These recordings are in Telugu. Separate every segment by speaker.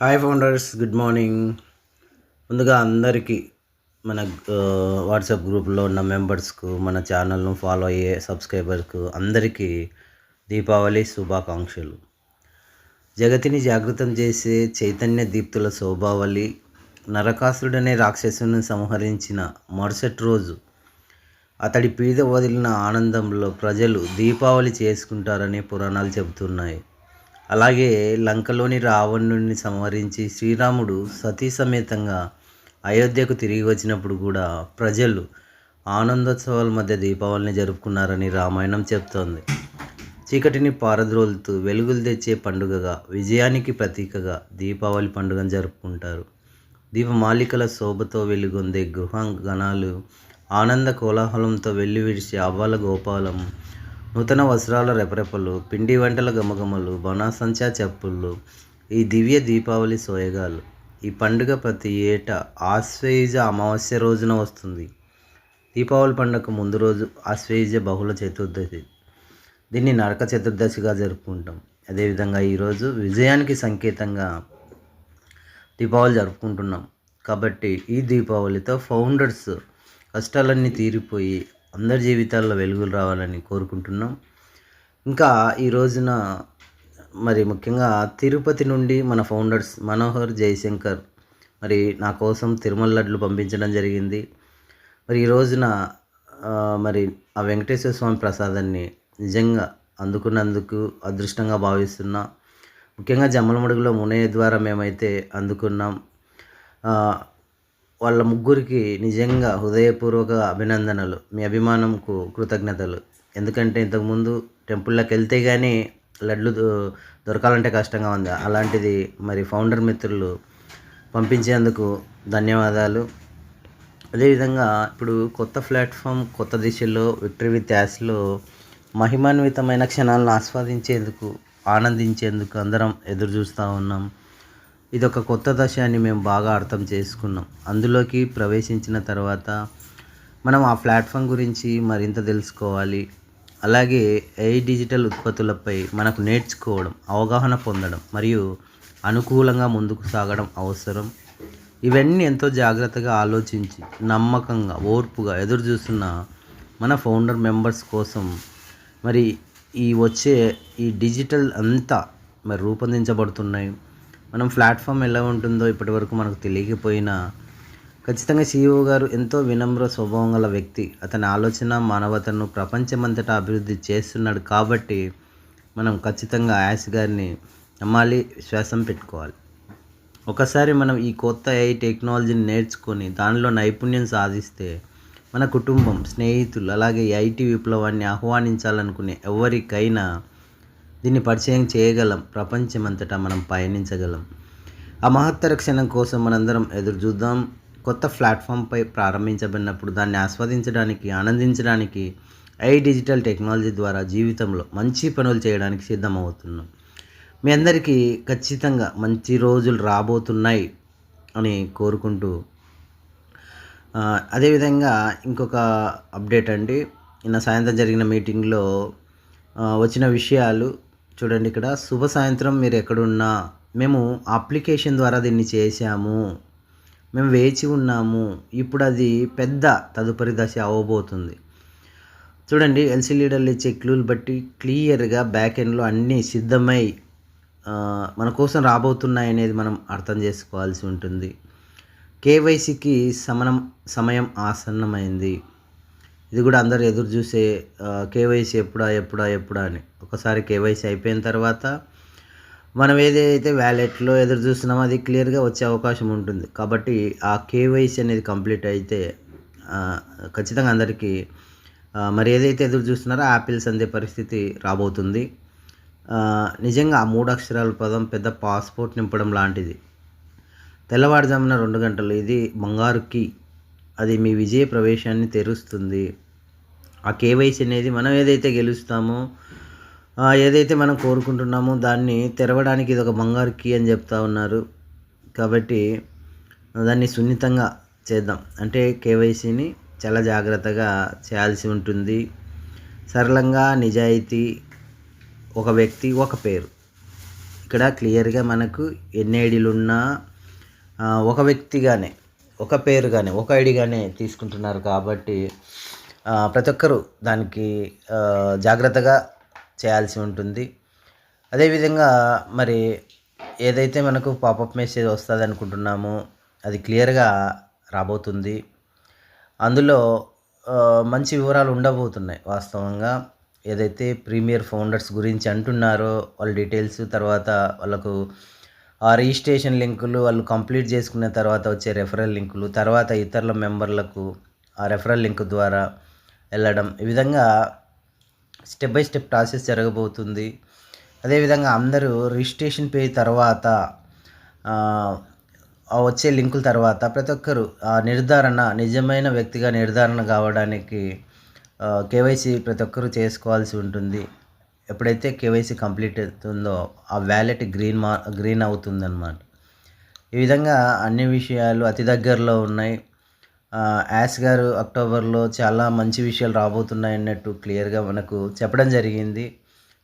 Speaker 1: హాయ్ ఫౌండర్స్ గుడ్ మార్నింగ్ ముందుగా అందరికీ మన వాట్సాప్ గ్రూప్లో ఉన్న మెంబర్స్కు మన ఛానల్ను ఫాలో అయ్యే సబ్స్క్రైబర్కు అందరికీ దీపావళి శుభాకాంక్షలు. జగతిని జాగృతం చేసే చైతన్య దీప్తుల శోభావళి నరకాసురుడనే రాక్షసుని సంహరించిన మరుసటి రోజు అతడి పీద వదిలిన ఆనందంలో ప్రజలు దీపావళి చేసుకుంటారని పురాణాలు చెబుతున్నాయి. అలాగే లంకలోని రావణుడిని సంహరించి శ్రీరాముడు సతీ సమేతంగా అయోధ్యకు తిరిగి వచ్చినప్పుడు కూడా ప్రజలు ఆనందోత్సవాల మధ్య దీపావళిని జరుపుకున్నారని రామాయణం చెప్తోంది. చీకటిని పారద్రోలుతూ వెలుగులు తెచ్చే పండుగగా విజయానికి ప్రతీకగా దీపావళి పండుగను జరుపుకుంటారు. దీపమాలికల శోభతో వెలుగొందే గృహాంగణాలు ఆనంద కోలాహలంతో వెల్లి విడిచి అవ్వాల గోపాలం నూతన వస్త్రాల రెపరెపలు పిండి వంటల గమగమలు బనాసంచా చెప్పుళ్ళు ఈ దివ్య దీపావళి సోయగాలు. ఈ పండుగ ప్రతి ఏటా ఆశ్వేయుజ అమావాస్య రోజున వస్తుంది. దీపావళి పండుగకు ముందు రోజు ఆశ్వయుజ బహుళ చతుర్దశి. దీన్ని నరక చతుర్దశిగా జరుపుకుంటాం. అదేవిధంగా ఈరోజు విజయానికి సంకేతంగా దీపావళి జరుపుకుంటున్నాం. కాబట్టి ఈ దీపావళితో ఫౌండర్స్ కష్టాలన్నీ తీరిపోయి అందరి జీవితాల్లో వెలుగులు రావాలని కోరుకుంటున్నాం. ఇంకా ఈ రోజున మరి ముఖ్యంగా తిరుపతి నుండి మన ఫౌండర్స్ మనోహర్ జయశంకర్ మరి నా కోసం తిరుమల లడ్లు పంపించడం జరిగింది. మరి ఈ రోజున మరి ఆ వెంకటేశ్వర స్వామి ప్రసాదాన్ని నిజంగా అందుకున్నందుకు అదృష్టంగా భావిస్తున్నా. ముఖ్యంగా జమ్మలమడుగులో మునయ్య ద్వారా మేమైతే అందుకున్నాం. వాళ్ళ ముగ్గురికి నిజంగా హృదయపూర్వక అభినందనలు. మీ అభిమానంకు కృతజ్ఞతలు. ఎందుకంటే ఇంతకుముందు టెంపుల్లోకి వెళ్తే కానీ లడ్లు దొ- దొరకాలంటే కష్టంగా ఉంది. అలాంటిది మరి ఫౌండర్ మిత్రులు పంపించేందుకు ధన్యవాదాలు. అదేవిధంగా ఇప్పుడు కొత్త ప్లాట్ఫామ్ కొత్త దిశలో విక్టరీ విత్ యాస్లో మహిమాన్వితమైన క్షణాలను ఆస్వాదించేందుకు ఆనందించేందుకు అందరం ఎదురు చూస్తూ ఉన్నాం. ఇదొక కొత్త దశ అని మేము బాగా అర్థం చేసుకున్నాం. అందులోకి ప్రవేశించిన తర్వాత మనం ఆ ప్లాట్ఫామ్ గురించి మరింత తెలుసుకోవాలి. అలాగే ఏ డిజిటల్ ఉత్పత్తులపై మనకు నేర్చుకోవడం అవగాహన పొందడం మరియు అనుకూలంగా ముందుకు సాగడం అవసరం. ఇవన్నీ ఎంతో జాగ్రత్తగా ఆలోచించి నమ్మకంగా ఓర్పుగా ఎదురు చూస్తున్న మన ఫౌండర్ మెంబర్స్ కోసం మరి ఈ వచ్చే ఈ డిజిటల్ అంతా మరి రూపొందించబడుతున్నాయి. మనం ప్లాట్ఫామ్ ఎలా ఉంటుందో ఇప్పటివరకు మనకు తెలియకపోయినా ఖచ్చితంగా సీఈఓ గారు ఎంతో వినమ్ర స్వభావం గల వ్యక్తి. అతని ఆలోచన మానవతను ప్రపంచమంతటా అభివృద్ధి చేస్తున్నాడు కాబట్టి మనం ఖచ్చితంగా యాస్ గారిని నమ్మాలి విశ్వాసం పెట్టుకోవాలి. ఒకసారి మనం ఈ కొత్త ఏఐ టెక్నాలజీని నేర్చుకొని దానిలో నైపుణ్యం సాధిస్తే మన కుటుంబం స్నేహితులు అలాగే ఐటీ విప్లవాన్ని ఆహ్వానించాలనుకునే ఎవరికైనా దీన్ని పరిచయం చేయగలం. ప్రపంచమంతటా మనం పయనించగలం. ఆ మహత్తర క్షణం కోసం మనందరం ఎదురు చూద్దాం. కొత్త ప్లాట్ఫామ్పై ప్రారంభించబడినప్పుడు దాన్ని ఆస్వాదించడానికి ఆనందించడానికి ఐ డిజిటల్ టెక్నాలజీ ద్వారా జీవితంలో మంచి పనులు చేయడానికి సిద్ధమవుతున్నాం. మీ అందరికీ ఖచ్చితంగా మంచి రోజులు రాబోతున్నాయి అని కోరుకుంటూ అదేవిధంగా ఇంకొక అప్డేట్ అండి. నిన్న సాయంత్రం జరిగిన మీటింగ్లో వచ్చిన విషయాలు చూడండి ఇక్కడ శుభ సాయంత్రం మీరు ఎక్కడున్నా? మేము అప్లికేషన్ ద్వారా దీన్ని చేశాము. మేము వేచి ఉన్నాము. ఇప్పుడు అది పెద్ద తదుపరి దశ అవ్వబోతుంది చూడండి ఎల్సీ లీడర్లు ఇచ్చే క్లూలు బట్టి క్లియర్గా బ్యాక్ ఎండ్లో అన్నీ సిద్ధమై మన కోసం రాబోతున్నాయి అనేది మనం అర్థం చేసుకోవాల్సి ఉంటుంది. కేవైసీకి సమనం సమయం ఆసన్నమైంది. ఇది కూడా అందరు ఎదురు చూసే కేవైసీ ఎప్పుడా ఎప్పుడా ఎప్పుడా అని. ఒకసారి కేవైసీ అయిపోయిన తర్వాత మనం ఏదైతే వ్యాలెట్లో ఎదురు చూస్తున్నామో అది క్లియర్గా వచ్చే అవకాశం ఉంటుంది. కాబట్టి ఆ కేవైసీ అనేది కంప్లీట్ అయితే ఖచ్చితంగా అందరికీ మరి ఏదైతే ఎదురు చూస్తున్నారో యాపిల్స్ అందే పరిస్థితి రాబోతుంది. నిజంగా ఆ మూడు అక్షరాల పదం పెద్ద పాస్పోర్ట్ నింపడం లాంటిది. తెల్లవారుజామున రెండు గంటలు. ఇది బంగారు కీ. అది మీ విజయ ప్రవేశాన్ని తెరుస్తుంది. ఆ కేవైసీ అనేది మనం ఏదైతే గెలుస్తామో ఏదైతే మనం కోరుకుంటున్నామో దాన్ని తెరవడానికి ఇది ఒక బంగారు కీ అని చెప్తా ఉన్నారు. కాబట్టి దాన్ని సున్నితంగా చేద్దాం. అంటే కేవైసీని చాలా జాగ్రత్తగా చేయాల్సి ఉంటుంది. సరళంగా నిజాయితీ ఒక వ్యక్తి ఒక పేరు. ఇక్కడ క్లియర్గా మనకు ఎన్ని ఐడీలు ఉన్నా ఒక వ్యక్తిగానే ఒక పేరుగానే ఒక ఐడిగానే తీసుకుంటున్నారు కాబట్టి ప్రతి ఒక్కరూ దానికి జాగ్రత్తగా చేయాల్సి ఉంటుంది. అదేవిధంగా మరి ఏదైతే మనకు పాపప్ మెసేజ్ వస్తుంది అనుకుంటున్నామో అది క్లియర్గా రాబోతుంది. అందులో మంచి వివరాలు ఉండబోతున్నాయి వాస్తవంగా. ఏదైతే ప్రీమియర్ ఫౌండర్స్ గురించి అంటున్నారో వాళ్ళ డీటెయిల్స్ తర్వాత వాళ్ళకు ఆ రిజిస్ట్రేషన్ లింకులు వాళ్ళు కంప్లీట్ చేసుకున్న తర్వాత వచ్చే రెఫరల్ లింకులు తర్వాత ఇతరుల మెంబర్లకు ఆ రెఫరల్ లింక్ ద్వారా వెళ్ళడం. ఈ విధంగా స్టెప్ బై స్టెప్ ప్రాసెస్ జరగబోతుంది. అదేవిధంగా అందరూ రిజిస్ట్రేషన్ పే తర్వాత వచ్చే లింకుల తర్వాత ప్రతి ఒక్కరు ఆ నిర్ధారణ నిజమైన వ్యక్తిగా నిర్ధారణ కావడానికి కేవైసీ ప్రతి ఒక్కరూ చేసుకోవాల్సి ఉంటుంది. ఎప్పుడైతే కేవైసీ కంప్లీట్ అవుతుందో ఆ వ్యాలెట్ గ్రీన్ మా గ్రీన్ అవుతుందన్నమాట. ఈ విధంగా అన్ని విషయాలు అతి దగ్గరలో ఉన్నాయి. యాస్ గారు అక్టోబర్లో చాలా మంచి విషయాలు రాబోతున్నాయి అన్నట్టు క్లియర్గా మనకు చెప్పడం జరిగింది.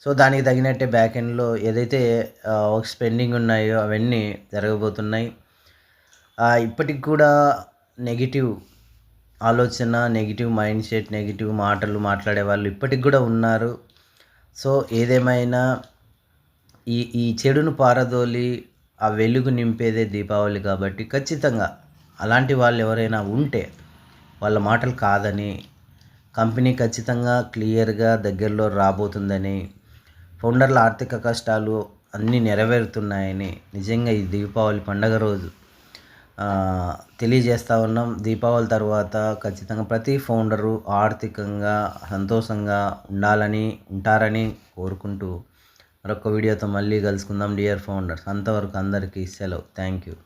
Speaker 1: సో దానికి తగినట్టే బ్యాక్ ఎండ్లో ఏదైతే వర్క్స్ పెండింగ్ ఉన్నాయో అవన్నీ జరగబోతున్నాయి. ఇప్పటికి కూడా నెగిటివ్ ఆలోచన నెగిటివ్ మైండ్ సెట్ నెగిటివ్ మాటలు మాట్లాడే వాళ్ళు ఇప్పటికి కూడా ఉన్నారు. సో ఏదేమైనా ఈ ఈ చెడును పారదోలి ఆ వెలుగు నింపేదే దీపావళి కాబట్టి ఖచ్చితంగా అలాంటి వాళ్ళు ఎవరైనా ఉంటే వాళ్ళ మాటలు కాదని కంపెనీ ఖచ్చితంగా క్లియర్గా దగ్గరలో రాబోతుందని ఫౌండర్ల ఆర్థిక కష్టాలు అన్నీ నెరవేరుతున్నాయని నిజంగా ఈ దీపావళి పండగ రోజు తెలియజేస్తా ఉన్నాం. దీపావళి తర్వాత ఖచ్చితంగా ప్రతి ఫౌండరు ఆర్థికంగా సంతోషంగా ఉండాలని ఉంటారని కోరుకుంటూ మరొక వీడియోతో మళ్ళీ కలుసుకుందాం. డియర్ ఫౌండర్స్ అంతవరకు అందరికీ సెలవు. Thank you.